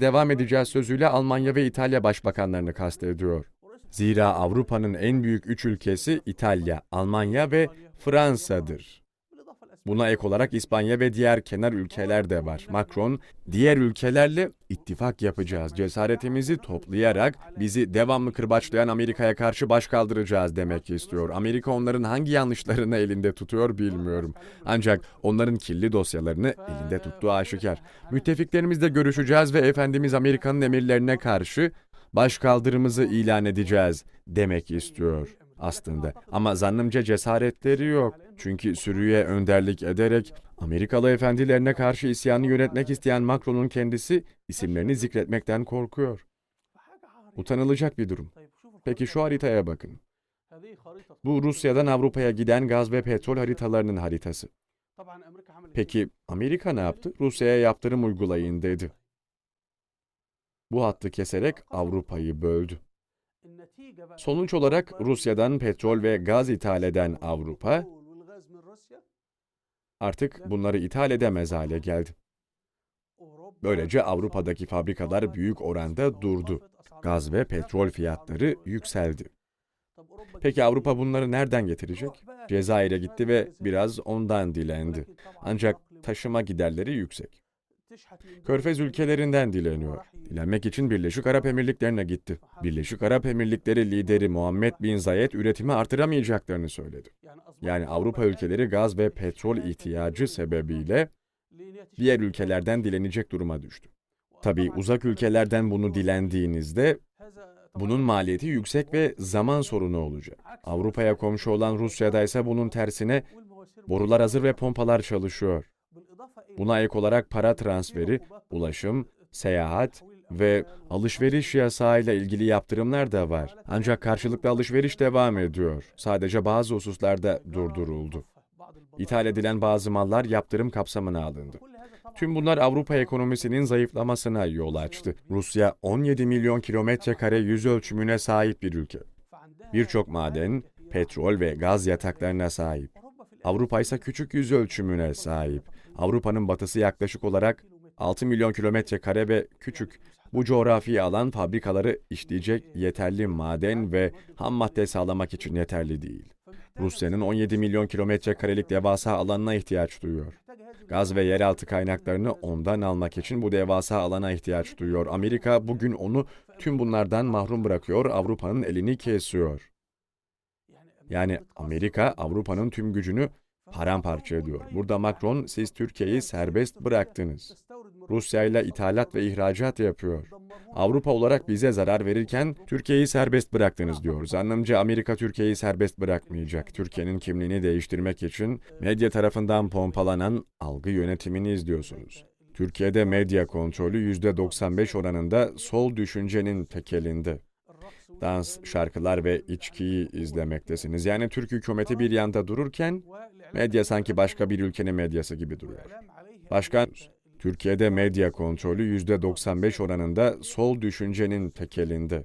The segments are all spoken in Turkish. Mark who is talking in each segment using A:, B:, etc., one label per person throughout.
A: devam edeceğiz sözüyle Almanya ve İtalya başbakanlarını kastediyor. Zira Avrupa'nın en büyük üç ülkesi İtalya, Almanya ve Fransa'dır. Buna ek olarak İspanya ve diğer kenar ülkeler de var. Macron, diğer ülkelerle ittifak yapacağız. Cesaretimizi toplayarak bizi devamlı kırbaçlayan Amerika'ya karşı baş kaldıracağız demek istiyor. Amerika onların hangi yanlışlarını elinde tutuyor bilmiyorum. Ancak onların kirli dosyalarını elinde tuttuğu aşikar. Müttefiklerimizle görüşeceğiz ve Efendimiz Amerika'nın emirlerine karşı baş kaldırımızı ilan edeceğiz demek istiyor aslında. Ama zannımca cesaretleri yok. Çünkü sürüye önderlik ederek Amerikalı efendilerine karşı isyanı yönetmek isteyen Macron'un kendisi isimlerini zikretmekten korkuyor. Utanılacak bir durum. Peki şu haritaya bakın. Bu Rusya'dan Avrupa'ya giden gaz ve petrol haritalarının haritası. Peki Amerika ne yaptı? Rusya'ya yaptırım uygulayın dedi. Bu hattı keserek Avrupa'yı böldü. Sonuç olarak Rusya'dan petrol ve gaz ithal eden Avrupa artık bunları ithal edemez hale geldi. Böylece Avrupa'daki fabrikalar büyük oranda durdu. Gaz ve petrol fiyatları yükseldi. Peki Avrupa bunları nereden getirecek? Cezayir'e gitti ve biraz ondan dilendi. Ancak taşıma giderleri yüksek. Körfez ülkelerinden dileniyor. Dilenmek için Birleşik Arap Emirlikleri'ne gitti. Birleşik Arap Emirlikleri lideri Muhammed Bin Zayed üretimi artıramayacaklarını söyledi. Yani Avrupa ülkeleri gaz ve petrol ihtiyacı sebebiyle diğer ülkelerden dilenecek duruma düştü. Tabii uzak ülkelerden bunu dilendiğinizde bunun maliyeti yüksek ve zaman sorunu olacak. Avrupa'ya komşu olan Rusya'da ise bunun tersine borular hazır ve pompalar çalışıyor. Buna ek olarak para transferi, ulaşım, seyahat ve alışveriş yasağıyla ilgili yaptırımlar da var. Ancak karşılıklı alışveriş devam ediyor. Sadece bazı hususlarda durduruldu. İthal edilen bazı mallar yaptırım kapsamına alındı. Tüm bunlar Avrupa ekonomisinin zayıflamasına yol açtı. Rusya 17 milyon kilometre kare yüz ölçümüne sahip bir ülke. Birçok maden, petrol ve gaz yataklarına sahip. Avrupa ise küçük yüz ölçümüne sahip. Avrupa'nın batısı yaklaşık olarak 6 milyon kilometre kare ve küçük. Bu coğrafi alan fabrikaları işleyecek yeterli maden ve ham madde sağlamak için yeterli değil. Rusya'nın 17 milyon kilometre karelik devasa alanına ihtiyaç duyuyor. Gaz ve yeraltı kaynaklarını ondan almak için bu devasa alana ihtiyaç duyuyor. Amerika bugün onu tüm bunlardan mahrum bırakıyor, Avrupa'nın elini kesiyor. Yani Amerika Avrupa'nın tüm gücünü paramparça ediyor. Burada Macron siz Türkiye'yi serbest bıraktınız. Rusya ile ithalat ve ihracat yapıyor. Avrupa olarak bize zarar verirken Türkiye'yi serbest bıraktınız diyor. Zannımca Amerika Türkiye'yi serbest bırakmayacak. Türkiye'nin kimliğini değiştirmek için medya tarafından pompalanan algı yönetimini izliyorsunuz. Türkiye'de medya kontrolü %95 oranında sol düşüncenin tekelinde. Dans, şarkılar ve içkiyi izlemektesiniz. Yani Türk hükümeti bir yanda dururken medya sanki başka bir ülkenin medyası gibi duruyor. Başkan, Türkiye'de medya kontrolü %95 oranında sol düşüncenin tekelinde.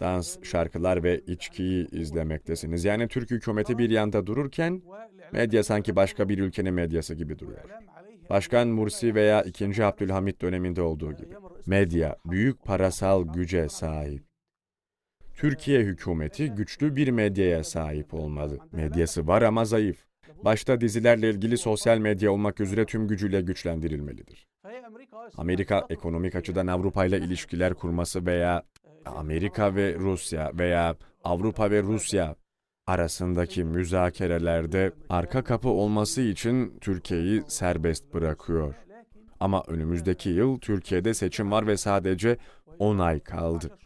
A: Dans, şarkılar ve içkiyi izlemektesiniz. Yani Türk hükümeti bir yanda dururken medya sanki başka bir ülkenin medyası gibi duruyor. Başkan Mursi veya 2. Abdülhamit döneminde olduğu gibi. Medya büyük parasal güce sahip. Türkiye hükümeti güçlü bir medyaya sahip olmalı. Medyası var ama zayıf. Başta dizilerle ilgili sosyal medya olmak üzere tüm gücüyle güçlendirilmelidir. Amerika ekonomik açıdan Avrupa ile ilişkiler kurması veya Amerika ve Rusya veya Avrupa ve Rusya arasındaki müzakerelerde arka kapı olması için Türkiye'yi serbest bırakıyor. Ama önümüzdeki yıl Türkiye'de seçim var ve sadece 10 ay kaldı.